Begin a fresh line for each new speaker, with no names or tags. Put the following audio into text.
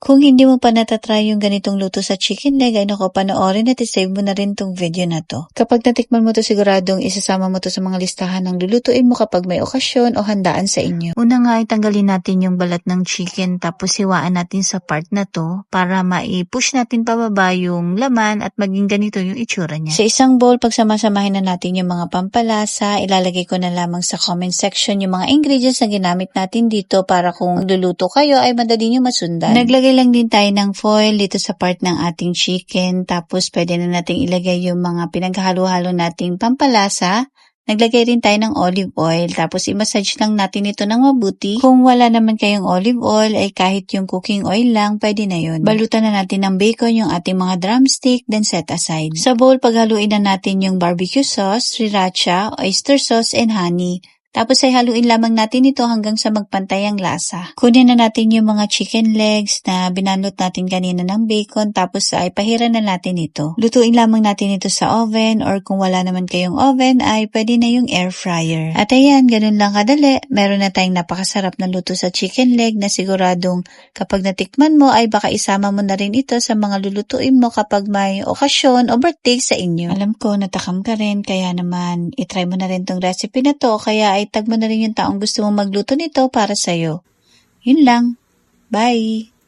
Kung hindi mo pa natatry yung ganitong luto sa chicken leg, ay nako, panoorin at isave mo na rin tong video na to. Kapag natikman mo to, siguradong isasama mo to sa mga listahan ng lulutuin mo kapag may okasyon o handaan sa inyo. Una nga ay tanggalin natin yung balat ng chicken tapos hiwaan natin sa part na to para mai-push natin pababa yung laman at maging ganito yung itsura niya. Sa isang bowl, pagsamasamahin na natin yung mga pampalasa, ilalagay ko na lamang sa comment section yung mga ingredients na ginamit natin dito para kung luluto kayo ay madali nyo masundan. Naglagay lang din tayo ng foil dito sa part ng ating chicken tapos pwede na nating ilagay yung mga pinaghalo-halo nating pampalasa. Naglagay rin tayo ng olive oil tapos i-massage lang natin ito ng mabuti. Kung wala naman kayong olive oil ay kahit yung cooking oil lang pwede na yun. Balutan na natin ng bacon yung ating mga drumstick then set aside. Sa bowl paghaluin na natin yung barbecue sauce, sriracha, oyster sauce and honey. Tapos ay haluin lamang natin ito hanggang sa magpantay ang lasa. Kunin na natin yung mga chicken legs na binanot natin kanina ng bacon tapos ay pahiran na natin ito. Lutuin lamang natin ito sa oven or kung wala naman kayong oven ay pwede na yung air fryer. At ayan, ganun lang kadali. Meron na tayong napakasarap na luto sa chicken leg na siguradong kapag natikman mo ay baka isama mo na rin ito sa mga lulutuin mo kapag may okasyon o birthday sa inyo. Alam ko, natakam ka rin kaya naman itry mo na rin tong recipe na to kaya ay tag mo na rin yung taong gusto mong magluto nito para sa'yo. Yun lang. Bye!